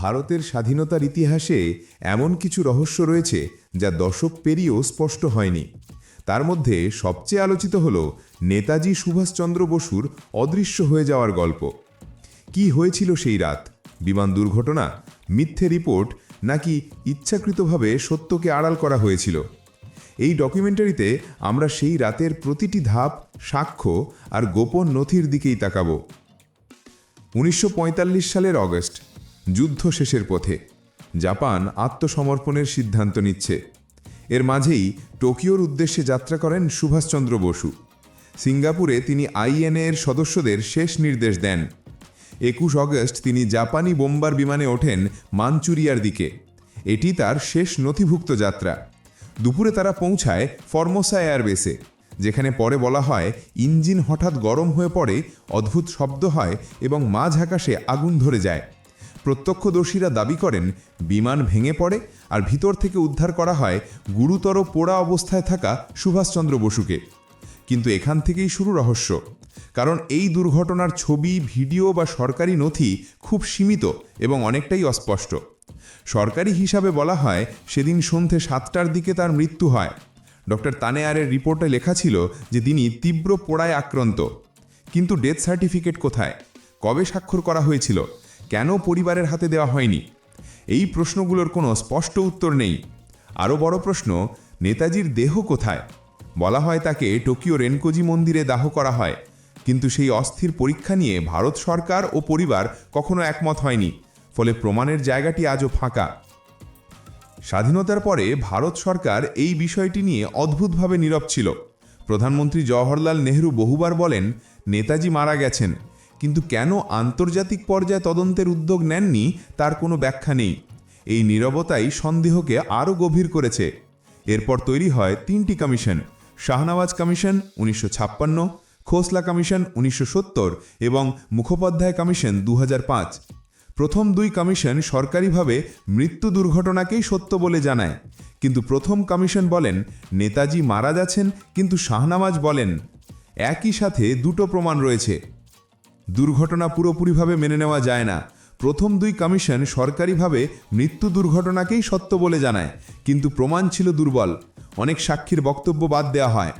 ভারতের স্বাধীনতার ইতিহাসে এমন কিছু রহস্য রয়েছে যা দশক পেরিয়েও স্পষ্ট হয়নি। তার মধ্যে সবচেয়ে আলোচিত হল নেতাজি সুভাষচন্দ্র বসুর অদৃশ্য হয়ে যাওয়ার গল্প। কি হয়েছিল সেই রাত? বিমান দুর্ঘটনা? মিথ্যে রিপোর্ট? নাকি ইচ্ছাকৃতভাবে সত্যকে আড়াল করা হয়েছিল? এই ডকুমেন্টারিতে আমরা সেই রাতের প্রতিটি ধাপ, সাক্ষ্য আর গোপন নথির দিকেই তাকাবো। উনিশশো পঁয়তাল্লিশ সালের অগস্ট। যুদ্ধ শেষের পথে, জাপান আত্মসমর্পণের সিদ্ধান্ত নিচ্ছে। এর মাঝেই টোকিওর উদ্দেশ্যে যাত্রা করেন সুভাষচন্দ্র বসু। সিঙ্গাপুরে তিনি আইএনএ এর সদস্যদের শেষ নির্দেশ দেন। একুশ অগস্ট তিনি জাপানি বোম্বার বিমানে ওঠেন মানচুরিয়ার দিকে। এটি তার শেষ নথিভুক্ত যাত্রা। দুপুরে তারা পৌঁছায় ফর্মোসা এয়ারবেসে, যেখানে পরে বলা হয় ইঞ্জিন হঠাৎ গরম হয়ে পড়ে, অদ্ভুত শব্দ হয় এবং মাঝ আকাশে আগুন ধরে যায়। প্রত্যক্ষদর্শীরা দাবি করেন, বিমান ভেঙে পড়ে আর ভিতর থেকে উদ্ধার করা হয় গুরুতর পোড়া অবস্থায় থাকা সুভাষচন্দ্র বসুকে। কিন্তু এখান থেকেই শুরু রহস্য। কারণ এই দুর্ঘটনার ছবি, ভিডিও বা সরকারি নথি খুব সীমিত এবং অনেকটাই অস্পষ্ট। সরকারি হিসাবে বলা হয়, সেদিন সন্ধে সাতটার দিকে তার মৃত্যু হয়। ডক্টর তানেয়ারের রিপোর্টে লেখা ছিল যে তিনি তীব্র পোড়ায় আক্রান্ত। কিন্তু ডেথ সার্টিফিকেট কোথায়? কবে স্বাক্ষর করা হয়েছিল? কেন পরিবারের হাতে দেওয়া হয়নি? এই প্রশ্নগুলোর কোনো স্পষ্ট উত্তর নেই। আরও বড় প্রশ্ন, নেতাজির দেহ কোথায়? বলা হয় তাকে টোকিও রেনকোজি মন্দিরে দাহ করা হয়। কিন্তু সেই অস্থির পরীক্ষা নিয়ে ভারত সরকার ও পরিবার কখনো একমত হয়নি। ফলে প্রমাণের জায়গাটি আজও ফাঁকা। স্বাধীনতার পরে ভারত সরকার এই বিষয়টি নিয়ে অদ্ভুতভাবে নীরব ছিল। প্রধানমন্ত্রী জওহরলাল নেহরু বহুবার বলেন, নেতাজি মারা গেছেন। কিন্তু কেন আন্তর্জাতিক পর্যায়ে তদন্তের উদ্যোগ নেননি তার কোনো ব্যাখ্যা নেই। এই নীরবতাই সন্দেহকে আরও গভীর করেছে। এরপর তৈরি হয় তিনটি কমিশন, শাহনওয়াজ কমিশন উনিশশো ছাপ্পান্ন, খোসলা কমিশন উনিশশো সত্তর এবং মুখোপাধ্যায় কমিশন দু হাজার পাঁচ। প্রথম দুই কমিশন সরকারিভাবে মৃত্যু দুর্ঘটনাকেই সত্য বলে জানায়। কিন্তু প্রথম কমিশন বলেন, নেতাজি মারা যাচ্ছেন কিন্তু শাহনামাজ বলেন, একই সাথে দুটো প্রমাণ রয়েছে। দুর্ঘটনা পুরোপুরিভাবে মেনে নেওয়া যায় না। প্রথম দুই কমিশন সরকারিভাবে মৃত্যু দুর্ঘটনাকেই সত্য বলে জানায়, কিন্তু প্রমাণ ছিল দুর্বল। অনেক সাক্ষীর বক্তব্য বাদ দেওয়া হয়।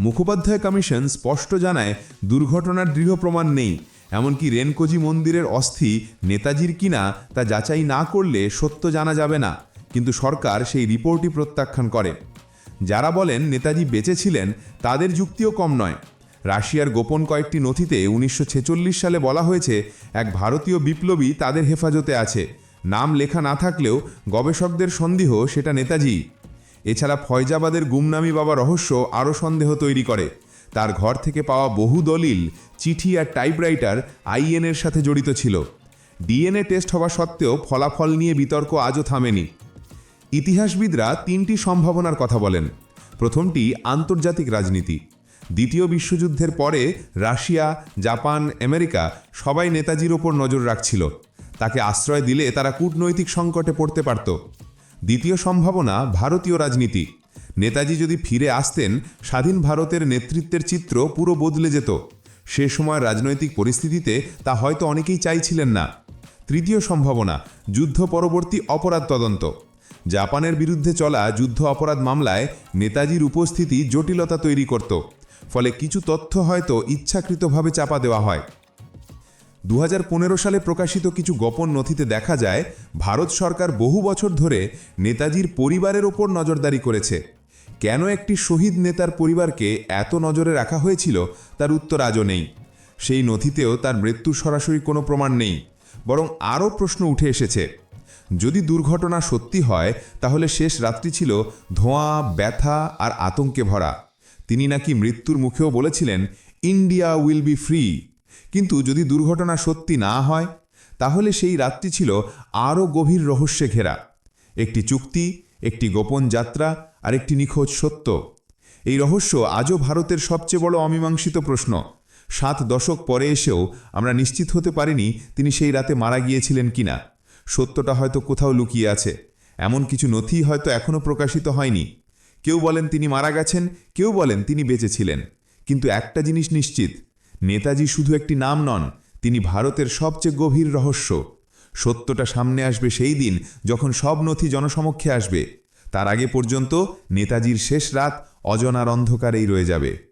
মুখোপাধ্যায় কমিশন স্পষ্ট জানায়, দুর্ঘটনার দৃঢ় প্রমাণ নেই। এমনকি রেনকোজি মন্দিরের অস্থি নেতাজির কিনা তা যাচাই না করলে সত্য জানা যাবে না, কিন্তু সরকার সেই রিপোর্টই প্রত্যাখ্যান করে। যারা বলেন নেতাজি বেঁচে ছিলেন, তাদের যুক্তিও কম নয়। রাশিয়ার গোপন কয়েকটি নথিতে উনিশশো ছেচল্লিশ সালে বলা হয়েছে, এক ভারতীয় বিপ্লবী তাদের হেফাজতে আছে। নাম লেখা না থাকলেও গবেষকদের সন্দেহ সেটা নেতাজি। এছাড়া ফয়জাবাদের গুমনামি বাবা রহস্য আরও সন্দেহ তৈরি করে। তার ঘর থেকে পাওয়া বহু দলিল, চিঠি আর টাইপরাইটার আইএনের সাথে জড়িত ছিল। ডিএনএ টেস্ট হওয়া সত্ত্বেও ফলাফল নিয়ে বিতর্ক আজও থামেনি। ইতিহাসবিদরা তিনটি সম্ভাবনার কথা বলেন। প্রথমটি আন্তর্জাতিক রাজনীতি। দ্বিতীয় বিশ্বযুদ্ধের পরে রাশিয়া, জাপান, আমেরিকা সবাই নেতাজির ওপর নজর রাখছিল। তাকে আশ্রয় দিলে তারা কূটনৈতিক সংকটে পড়তে পারত। দ্বিতীয় সম্ভাবনা ভারতীয় রাজনীতি। নেতাজি যদি ফিরে আসতেন, স্বাধীন ভারতের নেতৃত্বের চিত্র পুরো বদলে যেত। সে সময় রাজনৈতিক পরিস্থিতিতে তা হয়তো অনেকেই চাইছিলেন না। তৃতীয় সম্ভাবনা, যুদ্ধ পরবর্তী অপরাধ তদন্ত। জাপানের বিরুদ্ধে চলা যুদ্ধ অপরাধ মামলায় নেতাজির উপস্থিতি জটিলতা তৈরি করত। ফলে কিছু তথ্য হয়তো ইচ্ছাকৃতভাবে চাপা দেওয়া হয়। দু হাজার পনেরো সালে প্রকাশিত কিছু গোপন নথিতে দেখা যায়, ভারত সরকার বহু বছর ধরে নেতাজির পরিবারের ওপর নজরদারি করেছে। কেন একটি শহীদ নেতার পরিবারকে এত নজরে রাখা হয়েছিল তার উত্তর আজও নেই। সেই নথিতেও তার মৃত্যুর সরাসরি কোনো প্রমাণ নেই, বরং আরও প্রশ্ন উঠে এসেছে। যদি দুর্ঘটনা সত্যি হয়, তাহলে শেষ রাত্রি ছিল ধোঁয়া, ব্যথা আর আতঙ্কে ভরা। তিনি নাকি মৃত্যুর মুখেও বলেছিলেন, ইন্ডিয়া উইল বি ফ্রি। কিন্তু যদি দুর্ঘটনা সত্যি না হয়, তাহলে সেই রাত্রি ছিল আরও গভীর রহস্যে ঘেরা। একটি চুক্তি, একটি গোপন যাত্রা, আর একটি নিখোঁজ সত্য। এই রহস্য আজও ভারতের সবচেয়ে বড় অমীমাংসিত প্রশ্ন। সাত দশক পরে এসেও আমরা নিশ্চিত হতে পারিনি তিনি সেই রাতে মারা গিয়েছিলেন কিনা। সত্যটা হয়তো কোথাও লুকিয়ে আছে। এমন কিছু নথি হয়তো এখনও প্রকাশিত হয়নি। কেউ বলেন তিনি মারা গেছেন, কেউ বলেন তিনি বেঁচে ছিলেন। কিন্তু একটা জিনিস নিশ্চিত, নেতাজি শুধু একটি নাম নন, তিনি ভারতের সবচেয়ে গভীর রহস্য। সত্যটা সামনে আসবে সেই দিন যখন সব নথি জনসমক্ষে আসবে। তার আগে পর্যন্ত নেতাজির শেষ রাত অজনার অন্ধকারেই রয়ে যাবে।